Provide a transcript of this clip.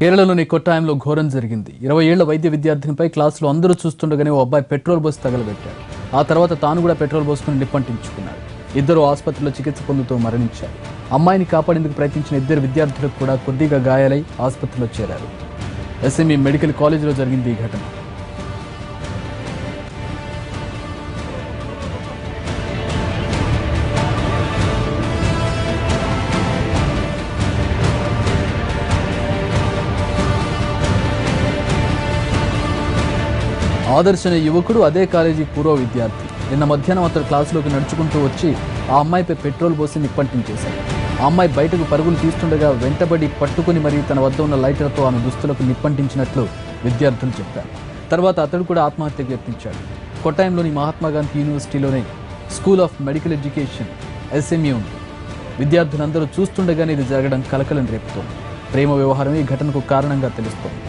కేరళలోని కొట్టాయంలో ఘోరం జరిగింది. ఇరవై ఏళ్ళ వైద్య విద్యార్థినిపై క్లాసులో అందరూ చూస్తుండగానే ఓ అబ్బాయి పెట్రోల్ పోసి తగలబెట్టాడు. ఆ తర్వాత తాను కూడా పెట్రోల్ పోసుకుని నిప్పంటించుకున్నాడు. ఇద్దరు ఆసుపత్రిలో చికిత్స పొందుతూ మరణించారు. అమ్మాయిని కాపాడేందుకు ప్రయత్నించిన ఇద్దరు విద్యార్థులకు కూడా కొద్దిగా గాయాలై ఆసుపత్రిలో చేరారు. ఎస్ఎంఈ మెడికల్ కాలేజీలో జరిగింది ఈ ఘటన. ఆదర్శ్ యువకుడు అదే కాలేజీ పూర్వ విద్యార్థి. నిన్న మధ్యాహ్నం అతడు క్లాసులోకి నడుచుకుంటూ వచ్చి ఆ అమ్మాయిపై పెట్రోల్ పోసి నిప్పంటించేశాడు ఆ అమ్మాయి బయటకు పరుగులు తీస్తుండగా వెంటబడి పట్టుకుని మరీ తన వద్ద ఉన్న లైటర్తో ఆమె దుస్తులకు నిప్పంటించినట్లు విద్యార్థులు చెప్పారు. తర్వాత అతడు కూడా ఆత్మహత్యకు యత్నించాడు కొట్టాయంలోని Mahatma Gandhi యూనివర్సిటీలోనే school of medical education SME ఉంది. విద్యార్థులందరూ చూస్తుండగానే ఇది జరగడం కలకలం రేపుతోంది. ప్రేమ వ్యవహారం ఈ ఘటనకు కారణంగా తెలుస్తోంది.